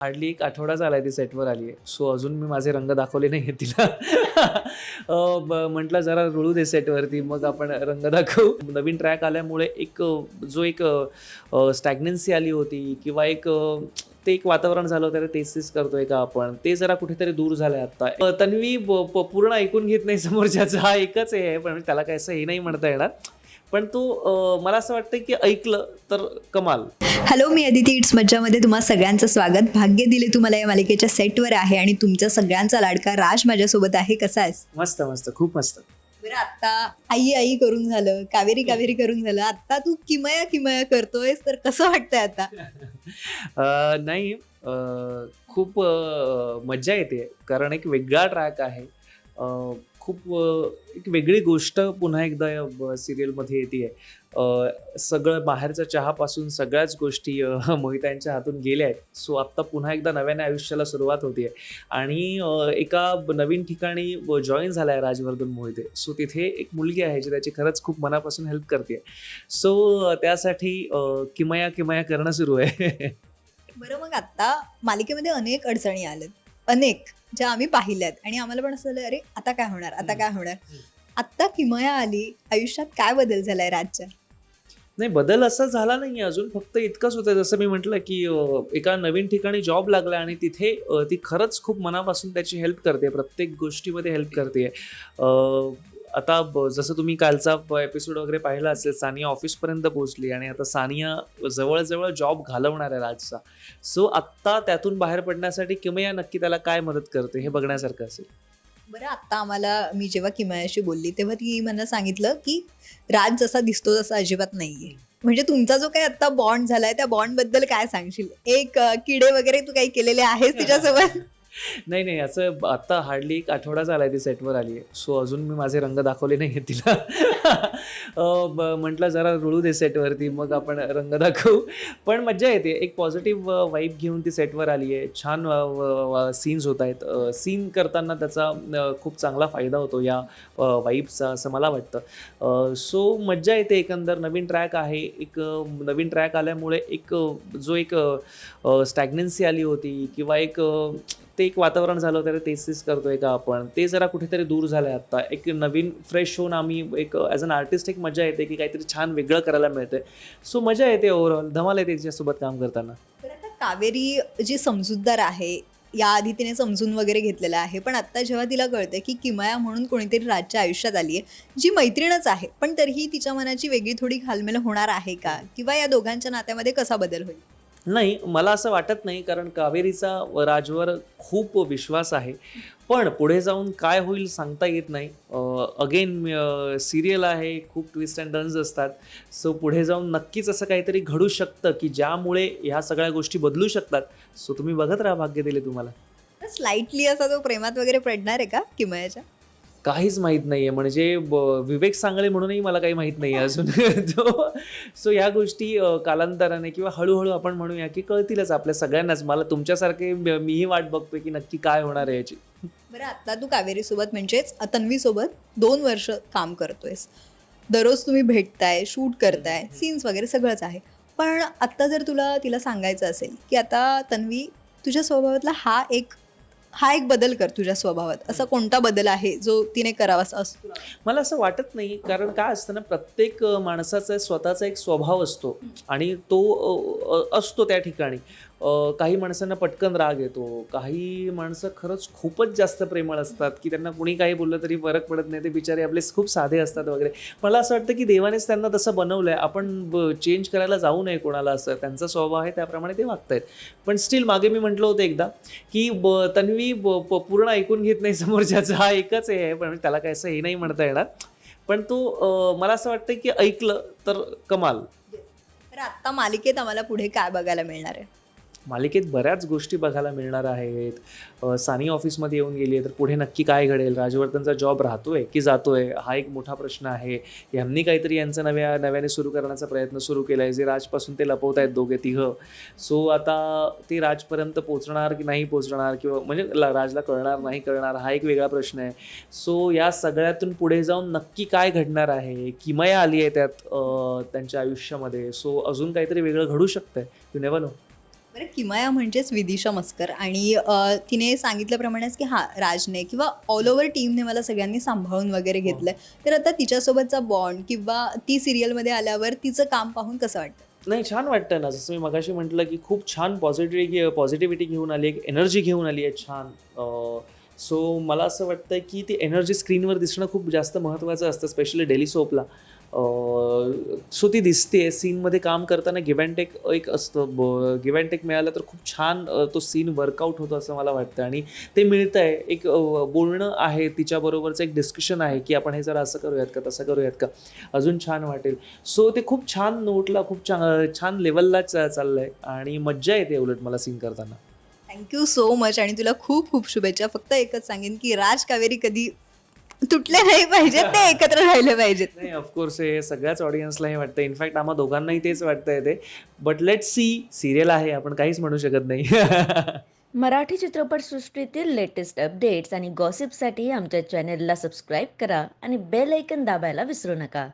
Hardly एक आठवडा झालाय ती सेटवर आली आहे सो अजून मी माझे रंग दाखवले नाही आहेत तिला म्हटलं जरा रुळू दे सेटवरती मग आपण रंग दाखवू. नवीन ट्रॅक आल्यामुळे एक जो एक स्टॅग्नन्सी आली होती किंवा एक ते एक वातावरण झालं होतं अरे तेच तेच करतोय का आपण ते जरा कुठेतरी दूर झालंय आता तन्वी प- पूर्ण ऐकून घेत नाही समोरच्याचं. हा एकच हे आहे पण त्याला काय असं हे नाही म्हणता येणार. पण तो मला असं वाटतं की ऐकलं तर कमाल. हॅलो मी अदिती इट्स मज्जामध्ये तुम्हा सगळ्यांचं स्वागत. भाग्य दिले तुम्हाला या मालिकेच्या सेटवर आहे आणि तुमच्या सगळ्यांचा लाडका राज माझ्यासोबत आहे. कसा आहेस? मस्त मस्त खूप मस्त. बरं आता आई आई करून झालं कावेरी कावेरी करून झालं. आता तू किमया किमया करतोयस तर कसं वाटतंय आता? नाही खूप मज्जा येते. कारण एक वेगळा ट्रॅक आहे. खूप एक वेगळी गोष्ट पुन्हा एकदा या सिरियलमध्ये येते आहे सगळं बाहेरचा चहापासून सगळ्याच गोष्टी मोहितांच्या हातून गेल्या आहेत. सो आत्ता पुन्हा एकदा नव्याने आयुष्याला सुरुवात होते आणि एका नवीन ठिकाणी जॉईन झाला आहे राजवर्धन मोहिते. सो तिथे एक मुलगी आहे जी त्याची खरंच खूप मनापासून हेल्प करते सो त्यासाठी किमया किमया करणं सुरू आहे. बरं मग आत्ता मालिकेमध्ये अनेक अडचणी आल्यात अनेक. ज्या आम्ही पाहिल्यात आणि आम्हाला पण असं झालं अरे आता काय होणार? आता काय होणार? आत्ता किमया आली आयुष्यात काय बदल झालाय राजच्या नाही बदल असा झाला नाही अजून फक्त इतकंच होतं जसं मी म्हटलं की एका नवीन ठिकाणी जॉब लागला आणि तिथे ती खरंच खूप मनापासून त्याची हेल्प करते. प्रत्येक गोष्टीमध्ये हेल्प करते. आता जसं तुम्ही कालचा एपिसोड वगैरे पाहिला असेल सानिया ऑफिसपर्यंत पोहोचली आणि आता सानिया जवळजवळ जॉब घालवणार आहे राजचा. सो आत्ता त्यातून बाहेर पडण्यासाठी किमया नक्की त्याला काय मदत करते हे बघण्यासारखं असेल. बरं आत्ता आम्हाला मी जेव्हा किमयाशी बोलली तेव्हा ती मला सांगितलं की राज जसा दिसतो तसा अजिबात नाहीये. म्हणजे तुमचा जो काही आता बॉन्ड झालाय त्या बॉन्डबद्दल काय सांगशील? एक किडे वगैरे तू काही केलेले आहेस तिच्यासोबत? नाही नाही याचं आता हार्डली एक आठवडा आहे ती सेटवर आली. आहे सो अजून मी माझे रंग दाखवले नाही आहेत तिला ब- म्हटलं जरा रुळू दे सेटवरती मग आपण रंग दाखवू. पण मज्जा येते. एक पॉझिटिव्ह वाईब घेऊन ती सेटवर आली आहे छान सीन्स होत आहेत. सीन करताना त्याचा खूप चांगला फायदा होतो या वाईबचा असं मला वाटतं. सो मज्जा येते एकंदर. नवीन ट्रॅक आहे. एक नवीन ट्रॅक आल्यामुळे एक जो एक स्टॅग्नन्सी आली होती किंवा एक ते एक वातावरण झालं होतं अरे तेच तेच करतोय का आपण? ते जरा कुठेतरी दूर झालंय आता एक नवीन फ्रेश होऊन आम्ही एक ॲज अन आर्टिस्ट एक मजा येते की काहीतरी छान वेगळं करायला मिळतंय. सो मजा येते ओव्हरऑल धमाल येते तिच्यासोबत काम करताना. तर आता कावेरी जी समजूतदार आहे याआधी तिने समजून वगैरे घेतलेलं आहे. पण आता जेव्हा तिला कळतं की किमया म्हणून कोणीतरी राजच्या आयुष्यात आली आहे जी मैत्रीणच आहे पण तरीही तिच्या मनाची वेगळी थोडी घालमेल होणार आहे का? किंवा या दोघांच्या नात्यामध्ये कसा बदल होईल? नाही मला असं वाटत नाही कारण कावेरीचा राजवर खूप विश्वास आहे. पण पुढे जाऊन काय होईल सांगता येत नाही. अगेन सिरियल आहे खूप ट्विस्ट अँड टर्न्स असतात. सो पुढे जाऊन नक्कीच असं काहीतरी घडू शकतं की ज्यामुळे ह्या सगळ्या गोष्टी बदलू शकतात. सो तुम्ही बघत राहा भाग्य दिले तुम्हाला. स्लाइटली असा तो प्रेमात वगैरे पडणार आहे का किमयाच्या? काहीच माहीत नाही आहे म्हणजे विवेक सांगळे म्हणूनही मला काही माहीत नाही आहे अजून. तो सो ह्या गोष्टी कालांतराने किंवा हळूहळू आपण म्हणूया की कळतीलच आपल्या सगळ्यांनाच. मला तुमच्यासारखे मीही वाट बघतोय की नक्की काय होणार आहे याची. बरं आता तू कावेरी सोबत म्हणजेच तन्वीसोबत दोन वर्ष काम करतोयस. दररोज तुम्ही भेटताय शूट करताय सीन्स वगैरे सगळंच आहे. पण आत्ता जर तुला तिला सांगायचं असेल की आता तन्वी तुझ्या स्वभावातला हा एक हा एक बदल कर तुझ्या स्वभावात. असा कोणता बदल आहे जो तिने करावासा असतो? मला असं वाटत नाही. कारण काय असतं ना प्रत्येक माणसाचा स्वतःचा एक स्वभाव असतो आणि तो असतो त्या ठिकाणी. काही माणसांना पटकन राग येतो. काही माणसं खरंच खूपच जास्त प्रेमळ असतात की त्यांना कुणी काही बोललं तरी फरक पडत नाही. ते बिचारे आपले खूप साधे असतात वगैरे. मला असं वाटतं की देवानेच त्यांना तसं बनवलं आहे आपण चेंज करायला जाऊ नये कोणाला असं. त्यांचा स्वभाव आहे त्याप्रमाणे ते वागतायत. पण स्टील मागे मी म्हटलं होतं एकदा की ब तन्वी ब प- पूर्ण ऐकून घेत नाही समोरच्याचं. हा एकच हे आहे पण त्याला काय असं हे नाही म्हणता येणार. पण तो मला असं वाटतं की ऐकलं तर कमाल. तर आत्ता मालिकेत आम्हाला पुढे काय बघायला मिळणार आहे? मालिकेत बऱ्याच गोष्टी बघायला मिळणार आहेत. सानी ऑफिसमध्ये येऊन गेली आहे तर पुढे नक्की काय घडेल? राजवर्धनचा जॉब राहतो आहे की जातो आहे हा एक मोठा प्रश्न आहे. यांनी काहीतरी यांचं नव्या नव्याने सुरू करण्याचा प्रयत्न सुरू केला आहे जे राजपासून ते लपवत आहेत दोघे तिघं. सो आता ते राजपर्यंत पोचणार की नाही पोचणार किंवा म्हणजे राजला कळणार नाही कळणार हा एक वेगळा प्रश्न आहे. सो या सगळ्यातून पुढे जाऊन नक्की काय घडणार आहे? किमया आली आहे त्यात त्यांच्या आयुष्यामध्ये. सो अजून काहीतरी वेगळं घडू शकतं आहे यू नेव्हर नो बरं किमया म्हणजेच विदिशा मस्कर. आणि अ, तिने सांगितल्याप्रमाणेच की हा राजने किंवा ऑल ओव्हर टीमने मला सगळ्यांनी सांभाळून वगैरे घेतलंय. तर आता तिच्यासोबतचा बॉन्ड किंवा ती सिरियलमध्ये आल्यावर तिचं काम पाहून कसं वाटतं? नाही छान वाटतं ना. जसं मी मगाशी म्हटलं की खूप छान पॉझिटिव्ह पॉझिटिव्हिटी घेऊन आली एक एनर्जी घेऊन आली आहे छान. सो मला असं वाटतं की ती एनर्जी स्क्रीनवर दिसणं खूप जास्त महत्त्वाचं असतं स्पेशली डेली सोपला सो ती दिसते सीनमध्ये काम करताना गिव्ह अँड टेक एक असतं. ब अँड टेक मिळालं तर खूप छान तो सीन वर्कआउट होतो असं मला वाटतं. आणि ते मिळतं आहे एक बोलणं आहे तिच्याबरोबरचं एक डिस्कशन आहे की आपण हे जरा असं करूयात का तसं करूयात का? अजून छान वाटेल. सो ते खूप छान नोटला खूप छान छान लेवलला चाललं आहे आणि मज्जा येते उलट मला सीन करताना. थँक्यू सो मच आणि तुला खूप खूप शुभेच्छा. फक्त एकच सांगेन की राज कावेरी कधी तुटले नाही पाहिजेत ते एकत्र राहिले पाहिजेत. नाही ऑफकोर्स हे सगळ्याच ऑडियन्सला हे वाटतं इनफॅक्ट आम्हा दोघांनाही तेच वाटतंय ते. बट लेट सी सिरियल आहे आपण काहीच म्हणू शकत नाही. मराठी चित्रपटसृष्टीतील लेटेस्ट अपडेट्स आणि गॉसिपसाठी आमच्या चॅनेलला सबस्क्राईब करा आणि बेल ऐकन दाबायला विसरू नका.